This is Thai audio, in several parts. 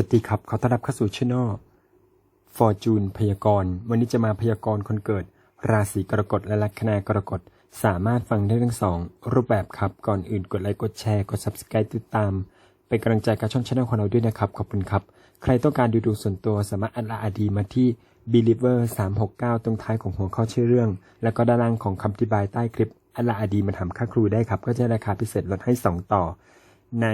สวัสดีครับ ขอต้อนรับเข้าสู่ช่องฟอร์จูนพยากรณ์ วันนี้จะมาพยากรณ์คนเกิด ราศีกรกฎและลัคนากรกฎ สามารถฟังได้ทั้งสองรูปแบบครับ ก่อนอื่นกดไลค์กดแชร์กด subscribe ติดตาม เป็นกำลังใจกับช่องช่องของเราด้วยนะครับ ขอบคุณครับ ใครต้องการดูดูส่วนตัวสามารถอัดลาอดีมาที่ believer 369 ตรงท้ายของหัวข้อชื่อเรื่อง แล้วก็ด้านล่างของคำอธิบายใต้คลิปอัดลาอดีมาถามค่าครูได้ครับ ก็จะราคาพิเศษลดให้ 2 ต่อ ใน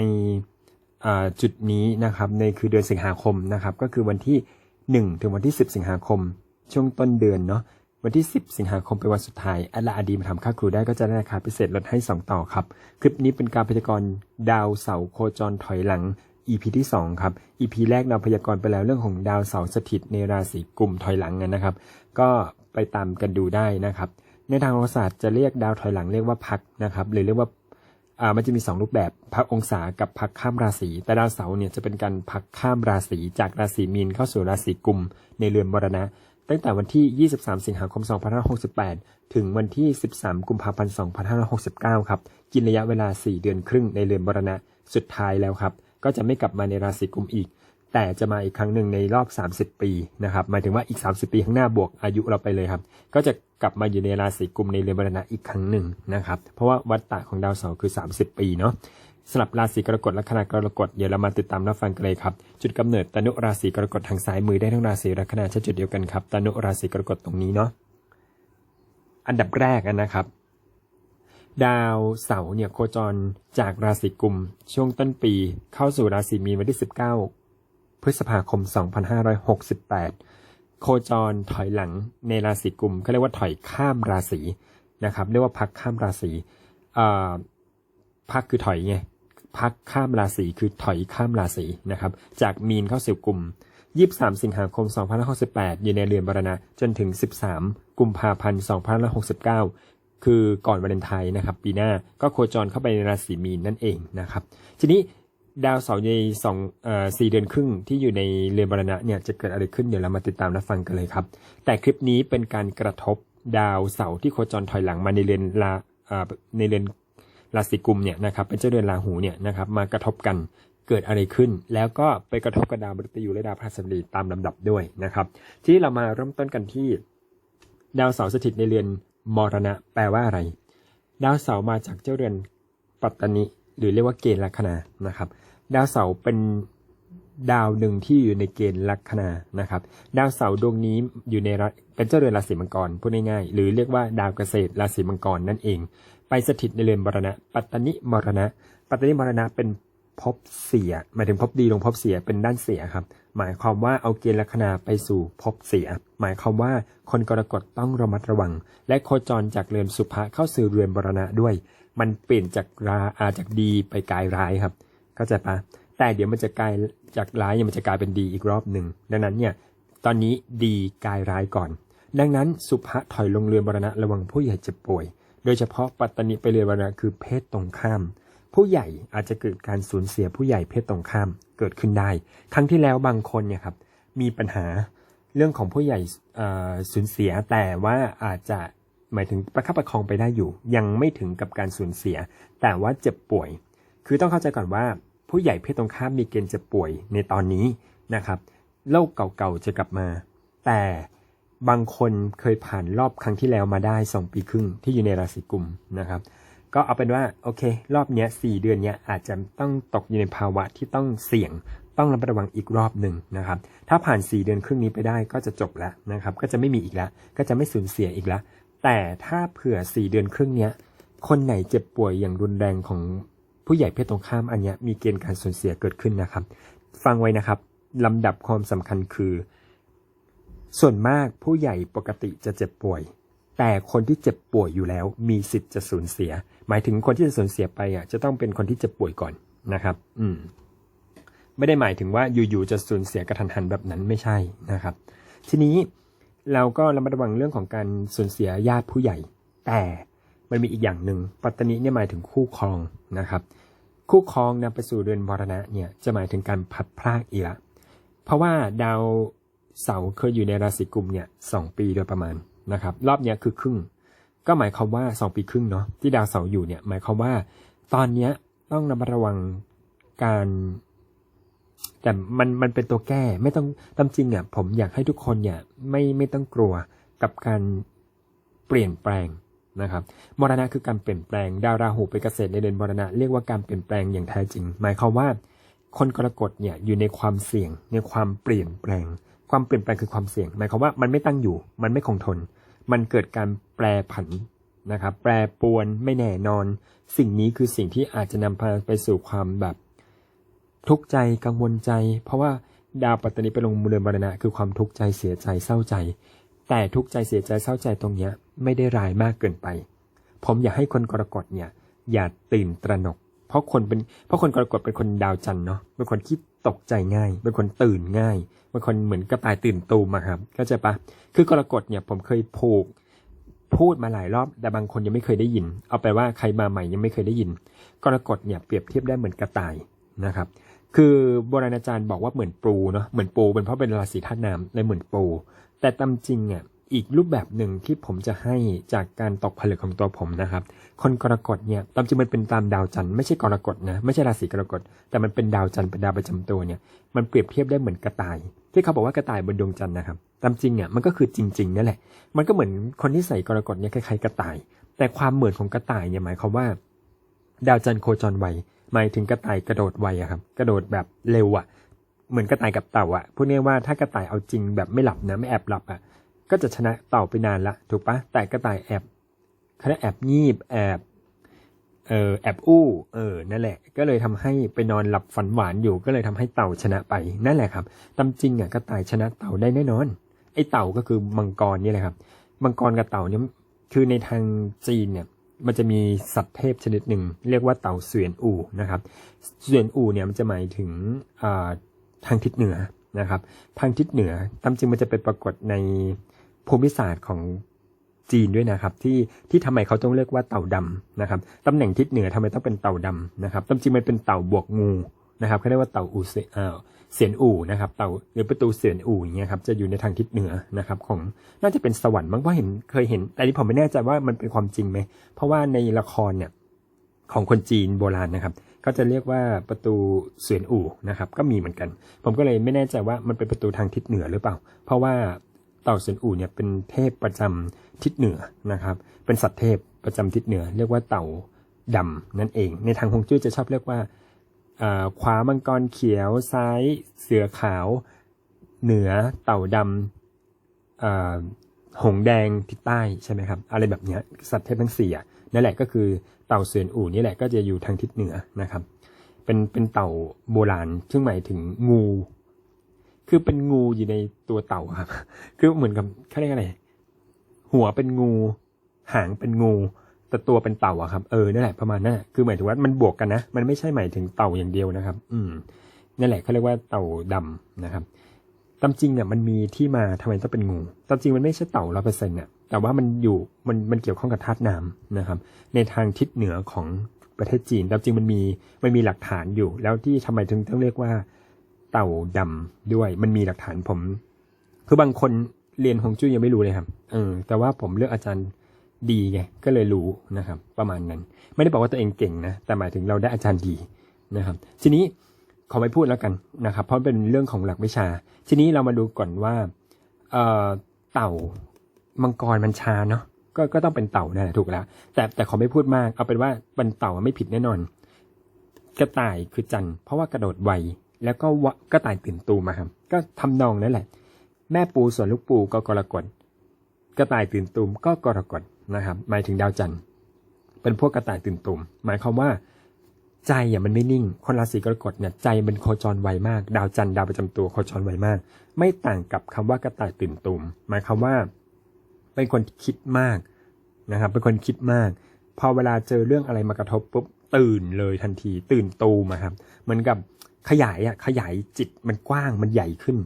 จุดนี้นะครับในคือเดือนสิงหาคมนะครับก็คือวันที่ 1 ถึงวันที่ 10 สิงหาคม ช่วงต้นเดือนเนาะวันที่ 10 สิงหาคมเป็นวันสุดท้ายอัลลาอดีมาทำค่าครูได้ก็จะได้ราคาพิเศษลดให้ 2 ต่อครับ คลิปนี้เป็นการพยากรณ์ดาวเสาโคจรถอยหลัง EP ที่ 2 ครับ EP แรกเราพยากรณ์ไปแล้วเรื่องของดาวเสาสถิตในราศีกลุ่มถอยหลังนะครับ ก็ไปตามกันดูได้นะครับ ในทางโหราศาสตร์จะเรียกดาวถอยหลังเรียกว่าพักนะครับหรือเรียกว่า อ่ามันจะมี 2 รูปแบบพักองศากับพักข้ามราศีแต่ดาวเสาร์เนี่ยจะเป็นการพักข้ามราศีจากราศีมีนเข้าสู่ราศีกุมในเรือนมรณะ ตั้งแต่วันที่ 23 สิงหาคม 2568 ถึงวันที่ 13 กุมภาพันธ์ 2569 ครับ กินระยะเวลา 4 เดือนครึ่งในเรือนมรณะ สุดท้ายแล้วครับ ก็จะไม่กลับมาในราศีกุมอีก แต่จะมาอีกครั้งหนึ่งในรอบ 30 ปีนะครับ หมายถึงว่าอีก 30 ปีข้างหน้าบวกอายุเราไปเลยครับ ก็จะ กลับมาอยู่ในราศีกุมในเรือนมรณะอีกครั้งหนึ่งนะครับ เพราะว่าวัฏฏะของดาวเสาร์คือ 30 ปีเนาะสำหรับราศีกรกฎและคณะกรกฎเดี๋ยวเรามาติดตามรับฟังกันเลยครับ จุดกำเนิดตนุราศีกรกฎทางซ้ายมือได้ทั้งราศีและคณะใช้จุดเดียวกันครับตนุราศีกรกฎตรงนี้เนาะอันดับแรกนะครับดาวเสาร์เนี่ยโคจรจากราศีกุม ช่วงต้นปีเข้าสู่ราศีมีนวันที่ 19 พฤษภาคม 2568 โคจรถอยหลังในราศีกุมเขาเรียกว่าถอยข้ามราศีนะครับเรียกว่าพักข้ามราศีพักคือถอยไงพักข้ามราศีคือถอยข้ามราศีนะครับ จากมีนเข้าสู่กุม23สิงหาคม2568อยู่ในเรือนบรณะจนถึง13กุมภาพันธ์2569คือก่อนวาเลนไทน์นะครับ ปีหน้าก็โคจรเข้าไปในราศีมีนนั่นเองนะครับ ทีนี้ ดาวเสาร์ในสองสี่เดือนครึ่งที่อยู่ในเรือนบรณะเนี่ยจะเกิดอะไรขึ้นเดี๋ยวเรามาติดตามรับฟังกันเลยครับ แต่คลิปนี้เป็นการกระทบดาวเสาร์ที่โคจรถอยหลังมาในเรือนลาในเรือนราศีกุมเนี่ยนะครับเป็นเจ้าเรือนราหูเนี่ยนะครับมากระทบกันเกิดอะไรขึ้น แล้วก็ไปกระทบกับดาวมฤตยูและดาวพฤหัสบดีตามลำดับด้วยนะครับ ที่เรามาเริ่มต้นกันที่ ดาวเสาร์สถิตในเรือนมรณะ แปลว่าอะไร ดาวเสาร์มาจากเจ้าเรือนปัตตนิ หรือเรียกว่าเกณฑ์ลัคนานะครับ ดาวเสาร์เป็นดาวหนึ่งที่อยู่ในเกณฑ์ลัคนานะครับ ดาวเสาร์ดวงนี้อยู่ในราเป็นเจ้าเรือนราศีมังกรพูดง่ายๆหรือเรียกว่าดาวเกษตรราศีมังกรนั่นเอง ไปสถิตในเรือนมรณะ ปัตตนิมรณะ ปัตตนิมรณะเป็นภพเสียหมายถึงภพดีลงภพเสียเป็นด้านเสียครับ หมายความว่าเอาเกณฑ์ลัคนาไปสู่ภพเสีย หมายความว่าคนกรกฎต้องระมัดระวัง และโคจรจากเรือนสุภะเข้าสู่เรือนมรณะด้วย มันเปลี่ยนจากราอาจากดีไปกลายร้ายครับ เข้าใจปะแต่เดี๋ยวมันจะกลายจากร้ายเนี่ยมันจะกลายเป็นดีอีกรอบหนึ่งดังนั้นเนี่ยตอนนี้ดีกลายร้ายก่อน ดังนั้นสุภะถอยลงเรือนมรณะระวังผู้ใหญ่เจ็บป่วย โดยเฉพาะปัตตนิไปเรือนมรณะคือเพศตรงข้าม ผู้ใหญ่อาจจะเกิดการสูญเสียผู้ใหญ่เพศตรงข้ามเกิดขึ้นได้ ครั้งที่แล้วบางคนเนี่ยครับมีปัญหาเรื่องของผู้ใหญ่สูญเสียแต่ว่าอาจจะ หมายถึงประคับประคองไปได้อยู่ ยังไม่ถึงกับการสูญเสีย แต่ว่าเจ็บป่วย คือต้องเข้าใจก่อนว่า ผู้ใหญ่เพศตรงข้ามมีเกณฑ์เจ็บป่วยในตอนนี้นะครับโรคเก่าๆจะกลับมา แต่บางคนเคยผ่านรอบครั้งที่แล้วมาได้2ปีครึ่งที่อยู่ในราศีกุมนะครับ ก็เอาเป็นว่าโอเค รอบเนี้ยสี่เดือนเนี้ยอาจจะต้องตกอยู่ในภาวะที่ต้องเสี่ยง ต้องระมัดระวังอีกรอบหนึ่งนะครับ ถ้าผ่าน 4 เดือนครึ่งนี้ไปได้ก็จะจบแล้วนะครับ ก็จะไม่มีอีกแล้ว ก็จะไม่สูญเสียอีกแล้ว แต่ถ้าเผื่อ4เดือนครึ่งเนี้ย คนไหนเจ็บป่วยอย่างรุนแรงของผู้ใหญ่เพศตรงข้ามอันเนี้ยมีเกณฑ์การสูญเสียเกิดขึ้นนะครับ ฟังไว้นะครับลำดับความสำคัญคือ ส่วนมากผู้ใหญ่ปกติจะเจ็บป่วย แต่คนที่เจ็บป่วยอยู่แล้วมีสิทธิ์จะสูญเสีย หมายถึงคนที่จะสูญเสียไปอะจะต้องเป็นคนที่เจ็บป่วยก่อนนะครับ อืม ไม่ได้หมายถึงว่าอยู่ๆจะสูญเสียกระทันหันแบบนั้นไม่ใช่นะครับ ทีนี้ เราก็ระมัดระวังเรื่องของการสูญเสียญาติผู้ใหญ่ แต่มันมีอีกอย่างหนึ่งปัตตนิเนี่ยหมายถึงคู่ครองนะครับ คู่ครองนำไปสู่เรือนมรณะเนี่ยจะหมายถึงการพัดพรากอีกละเพราะว่าดาวเสาร์เคยอยู่ในราศีกุมเนี่ยสองปีโดยประมาณนะครับ รอบเนี้ยคือครึ่ง ก็หมายความว่าสองปีครึ่งเนาะที่ดาวเสาร์อยู่เนี่ยหมายความว่า ตอนเนี้ยต้องระมัดระวังการ แต่มันมันเป็นตัวแก้ไม่ต้องตามจริงอะผมอยากให้ทุกคนเนี่ยไม่ไม่ต้องกลัวกับการเปลี่ยนแปลงนะครับมรณะคือการเปลี่ยนแปลง ดาวราหูไปเกษตรในเดือนมรณะเรียกว่าการเปลี่ยนแปลงอย่างแท้จริง หมายความว่า คนกรกฎเนี่ยอยู่ในความเสี่ยง ในความเปลี่ยนแปลง ความเปลี่ยนแปลงคือความเสี่ยง หมายความว่ามันไม่ตั้งอยู่ มันไม่คงทน มันเกิดการแปรผันนะครับ แปรปรวนไม่แน่นอน สิ่งนี้คือสิ่งที่อาจจะนำพาไปสู่ความแบบ ทุกข์ใจกังวลใจ เพราะว่าดาวปัตตานีไปลงเรือนมรณะคือความทุกข์ใจเสียใจเศร้าใจ แต่ทุกข์ใจเสียใจเศร้าใจตรงเนี้ยไม่ได้ร้ายมากเกินไป ผมอยากให้คนกรกฎเนี่ย อย่าตื่นตระหนก เพราะคนเป็นเพราะคนกรกฎเป็นคนดาวจันทร์เนาะเป็นคนที่ตกใจง่าย เป็นคนตื่นง่ายเป็นคนเหมือนกระต่ายตื่นตูมอะครับเข้าใจปะคือกรกฎเนี่ยผมเคยผูกพูดมาหลายรอบแต่บางคนยังไม่เคยได้ยิน เอาไปว่าใครมาใหม่ยังไม่เคยได้ยิน กรกฎเนี่ยเปรียบเทียบได้เหมือนกระต่ายนะครับ คือโบราณอาจารย์บอกว่าเหมือนปูเนาะเหมือนปูเป็นเพราะเป็นราศีธาตุน้ำเลยเหมือนปู แต่ตามจริงอะอีกรูปแบบหนึ่งที่ผมจะให้จากการตกผลึกของตัวผมนะครับ คนกรกฎเนี่ยตามจริงมันเป็นตามดาวจันทร์ไม่ใช่กรกฎนะไม่ใช่ราศีกรกฎแต่มันเป็นดาวจันทร์เป็นดาวประจำตัวเนี่ยมันเปรียบเทียบได้เหมือนกระต่าย ที่เขาบอกว่ากระต่ายบนดวงจันทร์นะครับตามจริงอะมันก็คือจริงๆนั่นแหละ มันก็เหมือนคนที่ใส่กรกฎเนี่ยคล้ายๆกระต่าย แต่ความเหมือนของกระต่ายเนี่ยหมายความว่า ดาวจันทร์โคจรไว หมายถึงกระต่ายกระโดดไวอะครับ กระโดดแบบเร็วอะเหมือนกระต่ายกับเต่าอะพูดง่ายว่าถ้ากระต่ายเอาจริงแบบไม่หลับนะไม่แอบหลับอะก็จะชนะเต่าไปนานละถูกปะแต่กระต่ายแอบเขาแอบงีบแอบเออแอบอู้เออนั่นแหละ ก็เลยทำให้ไปนอนหลับฝันหวานอยู่ ก็เลยทำให้เต่าชนะไปนั่นแหละครับตามจริงอะกระต่ายชนะเต่าได้แน่นอน ไอ้เต่าก็คือมังกรนี่แหละครับมังกรกับเต่าเนี่ยคือในทางจีนเนี่ย มันจะมีสัตว์เทพชนิดหนึ่ง เรียกว่าเต่าเสวียนอู่นะครับเสวียนอู่เนี่ยมันจะหมายถึงทางทิศเหนือนะครับ ทางทิศเหนือตามจริงมันจะไปปรากฏในภูมิศาสตร์ของจีนด้วยนะครับ ที่ที่ทำไมเขาต้องเรียกว่าเต่าดำนะครับตำแหน่งทิศเหนือทำไมต้องเป็นเต่าดำนะครับตามจริงมันเป็นเต่าบวกงู นะครับเขาเรียกว่าเต่าอูเซอ่าเสียนอู่นะครับ เต่าหรือประตูเสียนอู่อย่างเงี้ยครับจะอยู่ในทางทิศเหนือนะครับ ของน่าจะเป็นสวรรค์มั้งเพราะเห็นเคยเห็นแต่นี้ผมไม่แน่ใจว่ามันเป็นความจริงไหมเพราะว่าในละครเนี่ยของคนจีนโบราณนะครับก็จะเรียกว่าประตูเสียนอู่นะครับ ก็มีเหมือนกัน ผมก็เลยไม่แน่ใจว่ามันเป็นประตูทางทิศเหนือหรือเปล่า เพราะว่าเต่าเสียนอู่เนี่ยเป็นเทพประจำทิศเหนือนะครับ เป็นสัตว์เทพประจำทิศเหนือ เรียกว่าเต่าดำนั่นเอง ในทางฮวงจุ้ยจะชอบเรียกว่า ขวามังกรเขียว ซ้ายเสือขาว เหนือเต่าดำหงแดงทิศใต้ใช่ไหมครับ อะไรแบบนี้สัตว์เทพทั้งสี่นั่นแหละก็คือเต่าเสือนอู่นี่แหละก็จะอยู่ทางทิศเหนือนะครับ เป็นเป็นเต่าโบราณซึ่งหมายถึงงู คือเป็นงูอยู่ในตัวเต่าครับ คือเหมือนกับเขาเรียกอะไร หัวเป็นงู หางเป็นงู แต่ตัวเป็นเต่าอะครับเออนั่นแหละประมาณนั้นคือหมายถึงว่ามันบวกกันนะ มันไม่ใช่หมายถึงเต่าอย่างเดียวนะครับ อืมนั่นแหละเขาเรียกว่าเต่าดำนะครับตามจริงเนี่ยมันมีที่มาทำไมต้องเป็นงูตามจริงมันไม่ใช่เต่าร้อเปอร์เซ็นต์เนี่ยแต่ว่ามันอยู่มันมันเกี่ยวข้องกับธาตุน้ำนะครับ ในทางทิศเหนือของประเทศจีนตามจริงมันมีมันมีหลักฐานอยู่ แล้วที่ทำไมถึงต้องเรียกว่าเต่าดำด้วย มันมีหลักฐานผม คือบางคนเรียนฮงจุ้ยยังไม่รู้เลยครับเออแต่ว่าผมเลือกอาจารย์ ดีไงก็เลยรู้นะครับ ประมาณนั้น ไม่ได้บอกว่าตัวเองเก่งนะ แต่หมายถึงเราได้อาจารย์ดีนะครับ ทีนี้ขอไม่พูดแล้วกันนะครับ เพราะเป็นเรื่องของหลักวิชา ทีนี้เรามาดูก่อนว่าเอ่อเต่ามังกรมันชาเนาะก็ก็ต้องเป็นเต่านั่นแหละถูกแล้ว แต่แต่ขอไม่พูดมาก เอาเป็นว่าเป็นเต่าไม่ผิดแน่นอน กระต่ายคือจันเพราะว่ากระโดดไวแล้วก็กระต่ายตื่นตูมาครับ ก็ทำนองนั่นแหละ แม่ปูส่วนลูกปูก็กรกฎกระต่ายตื่นตูมก็กรกฎ นะครับหมายถึงดาวจันทร์ เป็นพวกกระต่ายตื่นตุ่มหมายความว่าใจอะมันไม่นิ่ง คนราศีกรกฎเนี่ยใจมันโคจรไวมาก ดาวจันทร์ดาวประจำตัวโคจรไวมาก ไม่ต่างกับคำว่ากระต่ายตื่นตุ่มหมายความว่า เป็นคนคิดมากนะครับ เป็นคนคิดมาก พอเวลาเจอเรื่องอะไรมากระทบปุ๊บตื่นเลยทันที ตื่นตูมครับเหมือนกับขยายอะขยายจิตมันกว้างมันใหญ่ขึ้น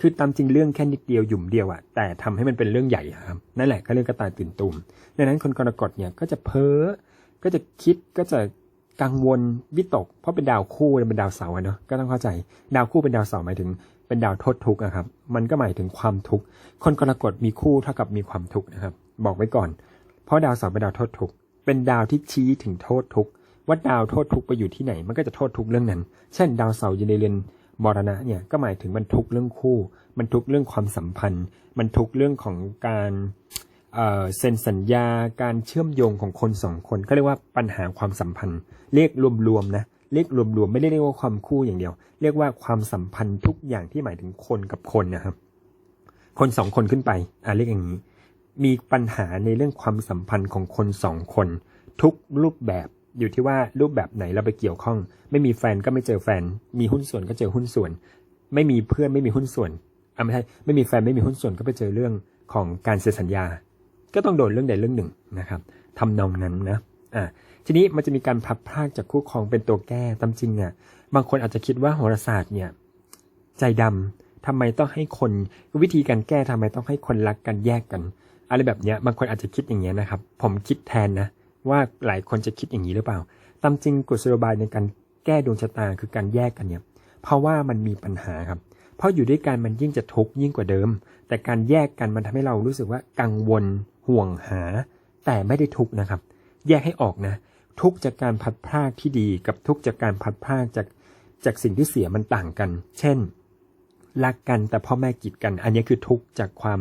คือตามจริงเรื่องแค่นิดเดียวหยุ่มเดียวอะแต่ทำให้มันเป็นเรื่องใหญ่ครับนั่นแหละก็เรื่องกระต่ายตื่นตูมดังนั้นคนกรกฎเนี่ยก็จะเพ้อก็จะคิดก็จะกังวลวิตก เพราะเป็นดาวคู่เป็นดาวเสาร์เนาะก็ต้องเข้าใจ ดาวคู่เป็นดาวเสาร์หมายถึง เป็นดาวโทษทุกข์นะครับมันก็หมายถึงความทุกข์คนกรกฎมีคู่เท่ากับมีความทุกข์นะครับ บอกไว้ก่อน เพราะดาวเสาร์เป็นดาวโทษทุกข์เป็นดาวที่ชี้ถึงโทษทุกข์ว่าดาวโทษทุกข์ไปอยู่ที่ไหน มันก็จะโทษทุกข์เรื่องนั้น เช่น ดาวเสาร์อยู่ในเรือน มรณะเนี่ยก็หมายถึงมันทุกเรื่องคู่มันทุกเรื่องความสัมพันธ์มันทุกเรื่องของการเเซ็นสัญญาการเชื่อมโยงของคนสองคนก็เรียกว่าปัญหาความสัมพันธ์ เรียกรวมๆนะเรียกรวมๆไม่ได้เรียกว่าความคู่อย่างเดียว เรียกว่าความสัมพันธ์ทุกอย่างที่หมายถึงคนกับคนนะครับ คนสองคนขึ้นไปอ่าเรียกอย่างนี้ มีปัญหาในเรื่องความสัมพันธ์ของคนสองคน ทุกรูปแบบ อยู่ที่ว่ารูปแบบไหนเราไปเกี่ยวข้อง ไม่มีแฟนก็ไม่เจอแฟน มีหุ้นส่วนก็เจอหุ้นส่วน ไม่มีเพื่อนไม่มีหุ้นส่วนอะไม่ใช่ไม่มีแฟนไม่มีหุ้นส่วนก็ไปเจอเรื่องของการเซ็นสัญญา ก็ต้องโดนเรื่องใดเรื่องหนึ่งนะครับทำนองนั้นนะอ่าทีนี้มันจะมีการพลัดพรากจากคู่ครองเป็นตัวแก้ตามจริงอะบางคนอาจจะคิดว่าโหราศาสตร์เนี่ยใจดำทำไมต้องให้คนวิธีการแก้ทำไมต้องให้คนรักกันแยกกัน อะไรแบบเนี้ยบางคนอาจจะคิดอย่างเงี้ยนะครับ ผมคิดแทนนะ ว่าหลายคนจะคิดอย่างนี้หรือเปล่า ตามจริงกุศโลบายในการแก้ดวงชะตาคือการแยกกันเนี่ย เพราะว่ามันมีปัญหาครับ เพราะอยู่ด้วยกันมันยิ่งจะทุกข์ยิ่งกว่าเดิม แต่การแยกกันมันทำให้เรารู้สึกว่ากังวล ห่วงหา แต่ไม่ได้ทุกข์นะครับ แยกให้ออกนะ ทุกข์จากการพัดพรากที่ดีกับทุกข์จากการพัดพรากจากจากสิ่งที่เสียมันต่างกัน เช่น รักกันแต่พ่อแม่กีดกัน อันนี้คือทุกข์จากความ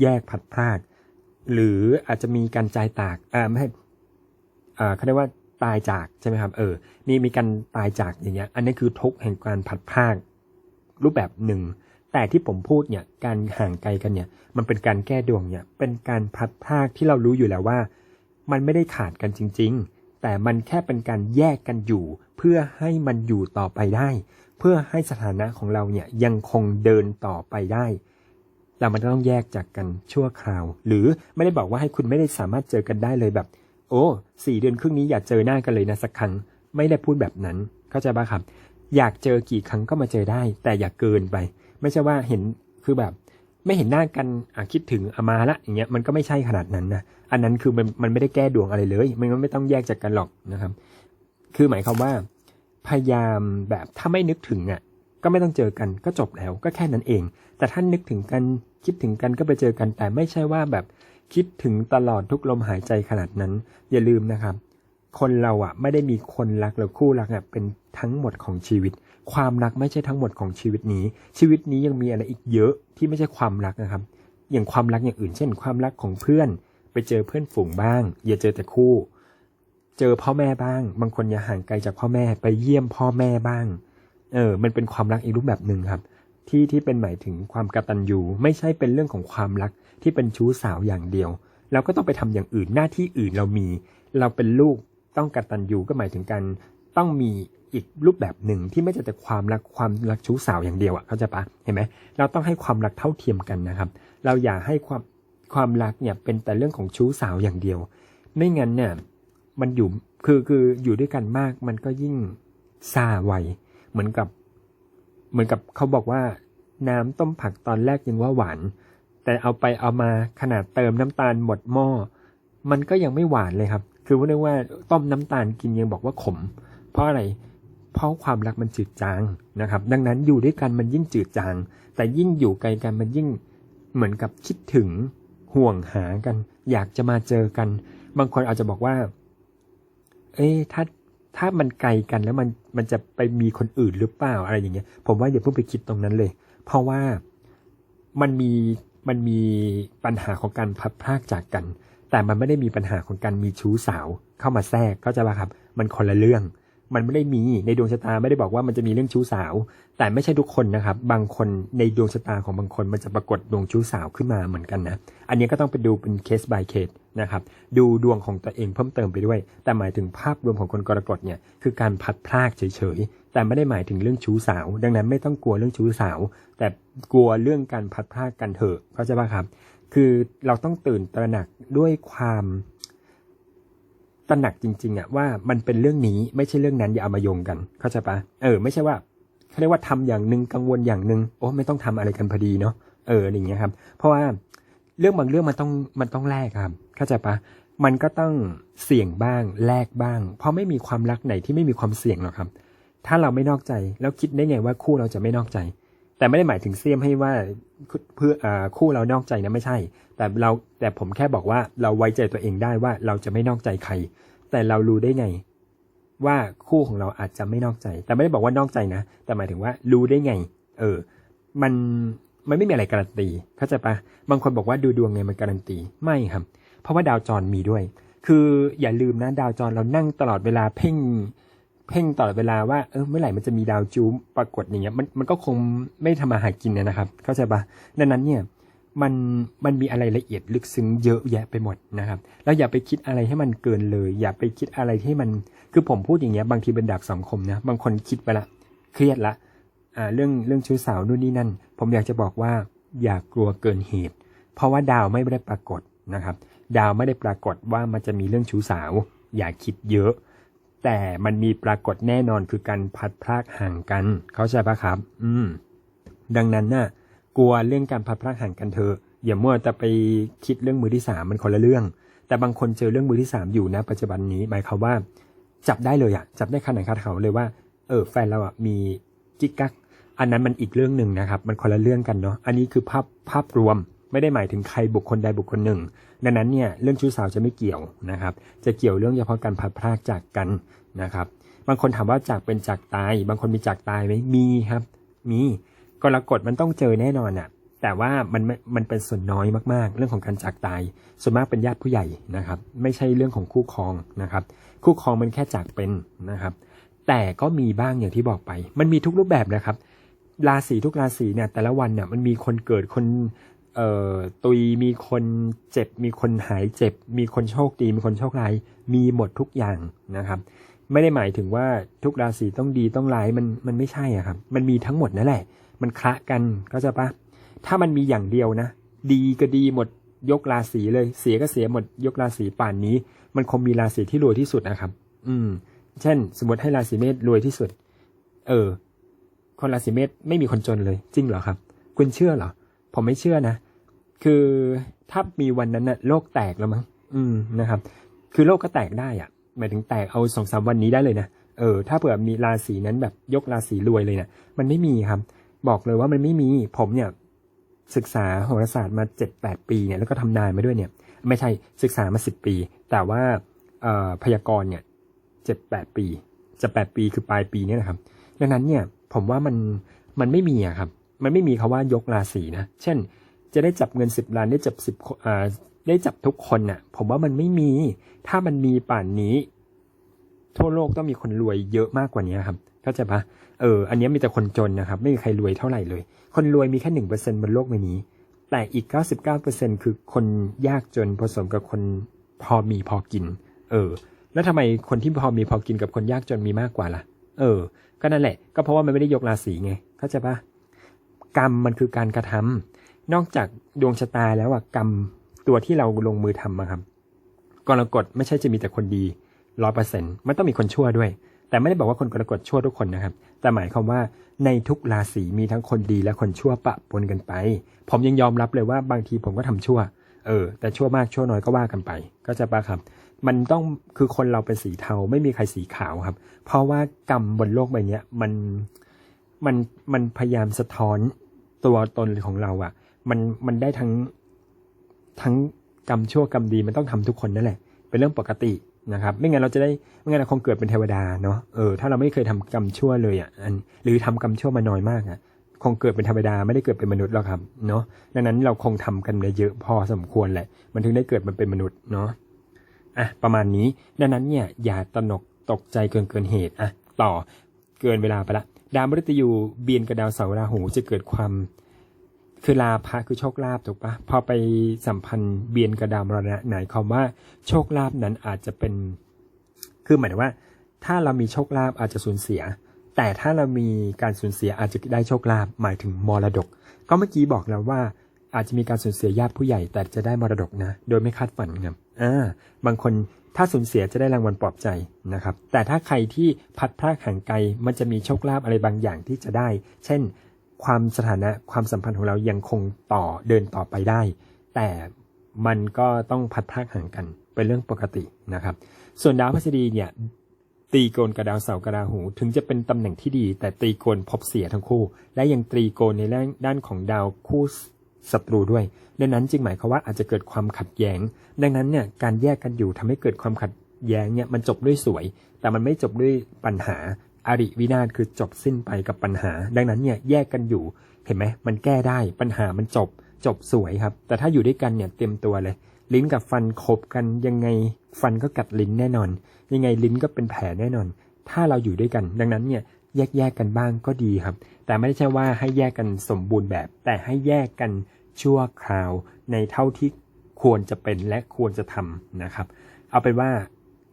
แยกพัดพราก หรืออาจจะมีการใจตากอ่าไม่ใช่ อ่าเขาเรียกว่าตายจากใช่ไหมครับเออมีมีการตายจากอย่างเงี้ย อันนี้คือทุกแห่งการพัดพากรูปแบบหนึ่ง แต่ที่ผมพูดเนี่ยการห่างไกลกันเนี่ย มันเป็นการแก้ดวงเนี่ย เป็นการพัดพากที่เรารู้อยู่แล้วว่า มันไม่ได้ขาดกันจริง ๆ แต่มันแค่เป็นการแยกกันอยู่ เพื่อให้มันอยู่ต่อไปได้ เพื่อให้สถานะของเราเนี่ยยังคงเดินต่อไปได้เรามันต้องแยกจากกันชั่วคราว หรือไม่ได้บอกว่าให้คุณไม่ได้สามารถเจอกันได้เลยแบบ โอ้สี่เดือนครึ่งนี้อย่าเจอหน้ากันเลยนะสักครั้ง ไม่ได้พูดแบบนั้น เข้าใจป่ะครับ อยากเจอกี่ครั้งก็มาเจอได้ แต่อย่าเกินไป ไม่ใช่ว่าเห็นคือแบบ ไม่เห็นหน้ากันอะคิดถึงอามาละอย่างเงี้ยมันก็ไม่ใช่ขนาดนั้นนะอันนั้นคือมันมันไม่ได้แก้ดวงอะไรเลย มันไม่ต้องแยกจากกันหรอกนะครับ คือหมายความว่า พยายามแบบถ้าไม่นึกถึงอะก็ไม่ต้องเจอกันก็จบแล้วก็แค่นั้นเอง แต่ถ้านึกถึงกันคิดถึงกันก็ไปเจอกันแต่ไม่ใช่ว่าแบบ คิดถึงตลอดทุกลมหายใจขนาดนั้น อย่าลืมนะครับ คนเราอะไม่ได้มีคนรักหรือคู่รักอะเป็นทั้งหมดของชีวิต ความรักไม่ใช่ทั้งหมดของชีวิตนี้ ชีวิตนี้ยังมีอะไรอีกเยอะที่ไม่ใช่ความรักนะครับ อย่างความรักอย่างอื่น เช่น ความรักของเพื่อน ไปเจอเพื่อนฝูงบ้าง อย่าเจอแต่คู่ เจอพ่อแม่บ้าง บางคนอย่าห่างไกลจากพ่อแม่ไปเยี่ยมพ่อแม่บ้าง เออ มันเป็นความรักอีกรูปแบบหนึ่งครับที่ที่เป็นหมายถึงความกตัญญูไม่ใช่เป็นเรื่องของความรัก ที่เป็นชู้สาวอย่างเดียว เราก็ต้องไปทำอย่างอื่นหน้าที่อื่นเรามี เราเป็นลูกต้องกตัญญูก็หมายถึงการต้องมีอีกรูปแบบหนึ่งที่ไม่ใช่แต่ความรักความรักชู้สาวอย่างเดียวอะเข้าใจปะเห็นไหมเราต้องให้ความรักเท่าเทียมกันนะครับ เราอย่าให้ความความรักเนี่ยเป็นแต่เรื่องของชู้สาวอย่างเดียว ไม่งั้นเนี่ยมันอยู่คือคืออยู่ด้วยกันมากมันก็ยิ่งซาไวเหมือนกับ เหมือนกับเขาบอกว่า น้ำต้มผักตอนแรกยังว่าหวาน แต่เอาไปเอามาขนาดเติมน้ำตาลหมดหม้อ มันก็ยังไม่หวานเลยครับ คือว่าเรียกว่าต้มน้ำตาลกินยังบอกว่าขม เพราะอะไร เพราะความรักมันจืดจางนะครับ ดังนั้นอยู่ด้วยกันมันยิ่งจืดจาง แต่ยิ่งอยู่ไกลกันมันยิ่งเหมือนกับคิดถึงห่วงหากัน อยากจะมาเจอกัน บางคนอาจจะบอกว่า เอ๊ถ้าถ้ามันไกลกันแล้วมันมันจะไปมีคนอื่นหรือเปล่าอะไรอย่างเงี้ย ผมว่าอย่าเพิ่งไปคิดตรงนั้นเลย เพราะว่ามันมี มันมีปัญหาของการพัดพรากจากกัน แต่มันไม่ได้มีปัญหาของการมีชู้สาวเข้ามาแทรกเข้าใจป่ะครับมันคนละเรื่อง มันไม่ได้มีในดวงชะตาไม่ได้บอกว่ามันจะมีเรื่องชู้สาว แต่ไม่ใช่ทุกคนนะครับ บางคนในดวงชะตาของบางคนมันจะปรากฏดวงชู้สาวขึ้นมาเหมือนกันนะ อันนี้ก็ต้องไปดูเป็นเคส by เคสนะครับดูดวงของตัวเองเพิ่มเติมไปด้วย แต่หมายถึงภาพรวมของคนกรกฎเนี่ยคือการพัดพลากเฉยๆ แต่ไม่ได้หมายถึงเรื่องชู้สาว ดังนั้นไม่ต้องกลัวเรื่องชู้สาว แต่กลัวเรื่องการพัดพลากกันเถอะเข้าใจป่ะครับ คือเราต้องตื่นตระหนักด้วยความตระหนักจริง ๆอะว่ามันเป็นเรื่องนี้ไม่ใช่เรื่องนั้นอย่าเอามาโยงกัน เข้าใจปะเออไม่ใช่ว่าเขาเรียกว่าทำอย่างหนึ่งกังวลอย่างหนึ่งโอ้ไม่ต้องทำอะไรกันพอดีเนาะเอออย่างเงี้ยครับ เพราะว่าเรื่องบางเรื่องมันต้องมันต้องแลกครับ เข้าใจปะมันก็ต้องเสี่ยงบ้างแลกบ้าง เพราะไม่มีความรักไหนที่ไม่มีความเสี่ยงหรอกครับ ถ้าเราไม่นอกใจ แล้วคิดได้ไงว่าคู่เราจะไม่นอกใจ แต่ไม่ได้หมายถึงเสี่ยมให้ว่าเพื่ออคู่เรานอกใจนะไม่ใช่ แต่เราแต่ผมแค่บอกว่าเราไว้ใจตัวเองได้ว่าเราจะไม่นอกใจใคร แต่เรารู้ได้ไง ว่าคู่ของเราอาจจะไม่นอกใจ แต่ไม่ได้บอกว่านอกใจนะ แต่หมายถึงว่ารู้ได้ไง เออ มันมันไม่มีอะไรการันตีเข้าใจปะบางคนบอกว่าดูดวงไงมันการันตีไม่ครับ เพราะว่าดาวจรมีด้วย คืออย่าลืมนะดาวจรเรานั่งตลอดเวลาเพ่ง เพ่งตลอดเวลาว่าเออเมื่อไหร่มันจะมีดาวจูมปรากฏอย่างเงี้ยมันมันก็คงไม่ทำมาหากินนะนะครับ เข้าใจปะดังนั้นเนี่ยมันมันมีอะไรละเอียดลึกซึ้งเยอะแยะไปหมดนะครับแล้วอย่าไปคิดอะไรให้มันเกินเลย อย่าไปคิดอะไรที่มันคือผมพูดอย่างเงี้ยบางทีเป็นดาบสังคมนะบางคนคิดไปละเครียดละอ่าเรื่องเรื่องชู้สาวนู่นนี่นั่น ผมอยากจะบอกว่าอย่ากลัวเกินเหตุ เพราะว่าดาวไม่ได้ปรากฏนะครับ ดาวไม่ได้ปรากฏว่ามันจะมีเรื่องชู้สาว อย่าคิดเยอะ แต่มันมีปรากฏแน่นอนคือการพัดพรากห่างกัน เข้าใจปะครับ อืม ดังนั้นน่ะ กลัวเรื่องการพัดพรากห่างกันเธอะอย่ามัวแต่ไปคิดเรื่องมือที่สามมันคนละเรื่อง แต่บางคนเจอเรื่องมือที่สามอยู่นะปัจจุบันนี้หมายความว่า จับได้เลยอะจับได้ขนาดคาเขาเลยว่า เออ แฟนเราอะมีกิ๊กกักอันนั้นมันอีกเรื่องหนึ่งนะครับ มันคนละเรื่องกันเนาะอันนี้คือภาพภาพรวม ไม่ได้หมายถึงใครบุคคลใดบุคคลหนึ่ง ดังนั้นเนี่ยเรื่องชู้สาวจะไม่เกี่ยวนะครับ จะเกี่ยวเรื่องเฉพาะการพัดพรากจากกันนะครับ บางคนถามว่าจากเป็นจากตาย บางคนมีจากตายไหมมีครับ มีกรกฎมันต้องเจอแน่นอนอะแต่ว่ามันมันเป็นส่วนน้อยมากๆ เรื่องของการจากตาย ส่วนมากเป็นญาติผู้ใหญ่นะครับ ไม่ใช่เรื่องของคู่ครองนะครับ คู่ครองมันแค่จากเป็นนะครับ แต่ก็มีบ้างอย่างที่บอกไป มันมีทุกรูปแบบนะครับ ราศีทุกราศีเนี่ยแต่ละวันเนี่ยมันมีคนเกิดคน เอ่อตุยมีคนเจ็บ มีคนหายเจ็บ มีคนโชคดี มีคนโชคร้ายมีหมดทุกอย่างนะครับ ไม่ได้หมายถึงว่าทุกราศีต้องดีต้องร้ายมันมันไม่ใช่อะครับ มันมีทั้งหมดนั่นแหละ มันคละกันก็จะปะถ้ามันมีอย่างเดียวนะ ดีก็ดีหมดยกราศีเลย เสียก็เสียหมดยกราศีป่านนี้ มันคงมีราศีที่รวยที่สุดนะครับ อืม เช่น สมมติให้ราศีเมษรวยที่สุด เออ คนราศีเมษไม่มีคนจนเลย จริงเหรอครับ คุณเชื่อเหรอ ผมไม่เชื่อนะ คือถ้ามีวันนั้นนะโลกแตกแล้วมั้งอืมนะครับ คือโลกก็แตกได้อะหมายถึงแตกเอาสองสามวันนี้ได้เลยนะเออถ้าเผื่อมีราศีนั้นแบบยกราศีรวยเลยเนะี่ยมันไม่มีครับ บอกเลยว่ามันไม่มีผมเนี่ย ศึกษาโหราศาสตร์มาเจ็ดแปดปีเนี่ยแล้วก็ทำนายมาด้วยเนี่ย ไม่ใช่ศึกษามาสิบปี แต่ว่าเอ่อพยากรณ์เนี่ยเจ็ดแปดปีจะแปดปีคือปลายปีเนี่ยนะครับ ดังนั้นเนี่ยผมว่ามันมันไม่มีอะครับ มันไม่มีคาว่ายกราศีนะ เช่น จะได้จับเงินสิบล้านได้จับสิบอ่าได้จับทุกคนน่ะ ผมว่ามันไม่มี ถ้ามันมีป่านนี้ ทั่วโลกต้องมีคนรวยเยอะมากกว่านี้ครับเข้าใจปะเออ อันนี้มีแต่คนจนนะครับ ไม่มีใครรวยเท่าไหร่เลย คนรวยมีแค่หนึ่งเปอร์เซ็นบนโลกใบนี้ แต่อีกเก้าสิบเก้าเปอร์เซ็นคือคนยากจนผสมกับคนพอมีพอกิน เออ แล้วทำไมคนที่พอมีพอกินกับคนยากจนมีมากกว่าล่ะ เออ ก็นั่นแหละ ก็เพราะว่ามันไม่ได้ยกราศีไง เข้าใจปะ กรรมมันคือการกระทำนอกจากดวงชะตาแล้วอะกรรมตัวที่เราลงมือทำอะครับกรกฎไม่ใช่จะมีแต่คนดีร้อยเปอร์เซ็นต์มันต้องมีคนชั่วด้วย แต่ไม่ได้บอกว่าคนกรกฎชั่วทุกคนนะครับ แต่หมายความว่าในทุกราศีมีทั้งคนดีและคนชั่วปะปนกันไป ผมยังยอมรับเลยว่าบางทีผมก็ทำชั่ว เออ แต่ชั่วมากชั่วน้อยก็ว่ากันไป ก็จะปะครับ มันต้องคือคนเราเป็นสีเทาไม่มีใครสีขาวครับ เพราะว่ากรรมบนโลกใบนี้มัน มันมันพยายามสะท้อนตัวตนของเราอะ่ะ มันมันได้ทั้งทั้งกรรมชั่วกรรมดีมันต้องทำทุกคนนั่นแหละ เป็นเรื่องปกตินะครับ ไม่งั้นเราจะได้ไม่งั้นเราคงเกิดเป็นเทวดาเนาะเออถ้าเราไม่เคยทำกรรมชั่วเลยอะ่ะหรือทำกรรมชั่วมาน้อยมากอะ่ะคงเกิดเป็นเทวดาไม่ได้เกิดเป็นมนุษย์หรอกครับเนาะดังนั้นเราคงทำกันเยอะพอสมควรแหละ มันถึงได้เกิดมันเป็นมนุษย์เนาะอะประมาณนี้ดังนั้นเนี่ยอย่าตนกตกใจเกินเกินเหตุอะต่อเกินเวลาไปละ ดาวมฤตยูเบียนกับดาวเสาราหูจะเกิดความคือลาภะคือโชคลาภถูกปะพอไปสัมพันธ์เบียนกับดาวมรณะหนายความว่าโชคลาภนั้นอาจจะเป็น คือหมายถึงว่า ถ้าเรามีโชคลาภอาจจะสูญเสีย แต่ถ้าเรามีการสูญเสียอาจจะได้โชคลาภหมายถึงมรดก ก็เมื่อกี้บอกแล้วว่า อาจจะมีการสูญเสียญาติผู้ใหญ่ แต่จะได้มรดกนะ โดยไม่คาดฝันครับอ่าบางคนถ้าสูญเสียจะได้รางวัลปลอบใจนะครับ แต่ถ้าใครที่พัดพรากห่างไกลมันจะมีโชคลาภอะไรบางอย่างที่จะได้ เช่น ความสถานะความสัมพันธ์ของเรายังคงต่อเดินต่อไปได้ แต่มันก็ต้องพัดพรากห่างกันเป็นเรื่องปกตินะครับ ส่วนดาวพฤษฎีเนี่ยตีโกนกับดาวเสาร์กับราหู ถึงจะเป็นตำแหน่งที่ดี แต่ตีโกนพบเสียทั้งคู่ และยังตรีโกนในด้านของดาวคู่ ศัตรูด้วย ดังนั้นจึงหมายความว่าอาจจะเกิดความขัดแย้ง ดังนั้นเนี่ยการแยกกันอยู่ทำให้เกิดความขัดแย้งเนี่ยมันจบด้วยสวย แต่มันไม่จบด้วยปัญหาอาริวินาศคือจบสิ้นไปกับปัญหา ดังนั้นเนี่ยแยกกันอยู่เห็นไหมมันแก้ได้ปัญหามันจบจบสวยครับ แต่ถ้าอยู่ด้วยกันเนี่ยเต็มตัวเลย ลิ้นกับฟันขบกันยังไงฟันก็กัดลิ้นแน่นอน ยังไงลิ้นก็เป็นแผลแน่นอน ถ้าเราอยู่ด้วยกัน ดังนั้นเนี่ย แยกแยกกันบ้างก็ดีครับ แต่ไม่ใช่ว่าให้แยกกันสมบูรณ์แบบ แต่ให้แยกกันชั่วคราวในเท่าที่ควรจะเป็นและควรจะทำนะครับ เอาเป็นว่า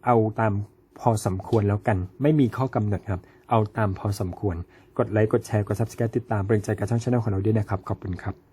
เอาตามพอสมควรแล้วกัน ไม่มีข้อกำหนดครับ เอาตามพอสมควร กดไลค์ กดแชร์ กด subscribe ติดตามเป็นใจกับช่องช anel ของเราด้วยนะครับ ขอบคุณครับ